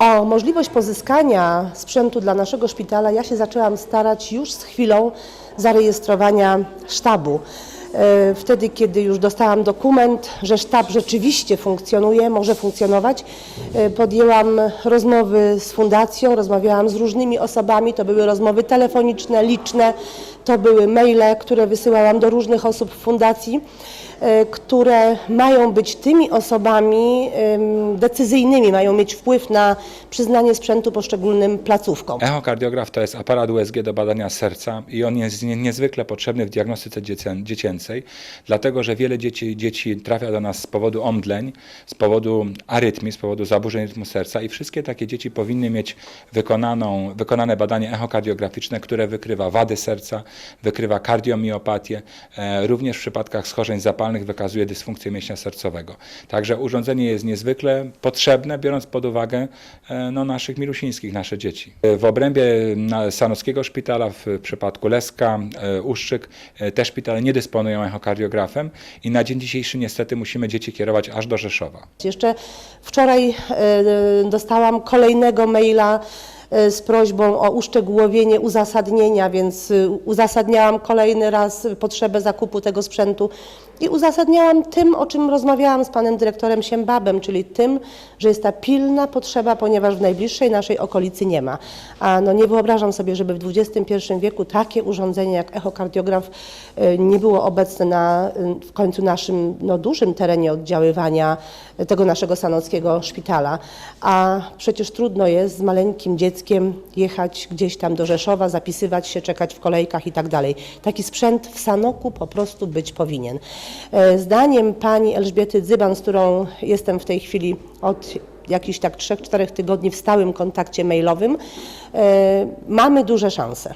O możliwość pozyskania sprzętu dla naszego szpitala ja się zaczęłam starać już z chwilą zarejestrowania sztabu. E, Wtedy, kiedy już dostałam dokument, że sztab rzeczywiście funkcjonuje, może funkcjonować, e, podjęłam rozmowy z fundacją, rozmawiałam z różnymi osobami. To były rozmowy telefoniczne, liczne, to były maile, które wysyłałam do różnych osób w fundacji, e, które mają być tymi osobami decyzyjnymi, mają mieć wpływ na przyznanie sprzętu poszczególnym placówkom. Echokardiograf to jest aparat USG do badania serca i on jest nie- niezwykle potrzebny w diagnostyce dziecię- dziecięcej, dlatego że wiele dzieci, dzieci trafia do nas z powodu omdleń, z powodu arytmii, z powodu zaburzeń rytmu serca i wszystkie takie dzieci powinny mieć wykonaną, wykonane badanie echokardiograficzne, które wykrywa wady serca, wykrywa kardiomiopatię, e, również w przypadkach schorzeń zapalnych wykazuje dysfunkcję mięśnia sercowego. Także urządzenie jest niezwykle potrzebne, biorąc pod uwagę e, no, naszych milusińskich, nasze dzieci. W obrębie Sanockiego Szpitala, w przypadku Leska, e, Uszczyk, te szpitale nie dysponują echokardiografem i na dzień dzisiejszy niestety musimy dzieci kierować aż do Rzeszowa. Jeszcze wczoraj e, dostałam kolejnego maila z prośbą o uszczegółowienie uzasadnienia, więc e, uzasadniałam kolejny raz potrzebę zakupu tego sprzętu i uzasadniałam tym, o czym rozmawiałam z panem dyrektorem Siembabem, czyli tym, że jest ta pilna potrzeba, ponieważ w najbliższej naszej okolicy nie ma. A no nie wyobrażam sobie, żeby w XXI wieku takie urządzenie jak echokardiograf e, nie było obecne na e, w końcu naszym no, dużym terenie oddziaływania tego naszego sanockiego szpitala. A przecież trudno jest z maleńkim dzieckiem jechać gdzieś tam do Rzeszowa, zapisywać się, czekać w kolejkach i tak dalej. Taki sprzęt w Sanoku po prostu być powinien. E, Zdaniem pani Elżbiety Dzyban, z którą jestem w tej chwili od jakichś tak 3-4 tygodni w stałym kontakcie mailowym, e, mamy duże szanse.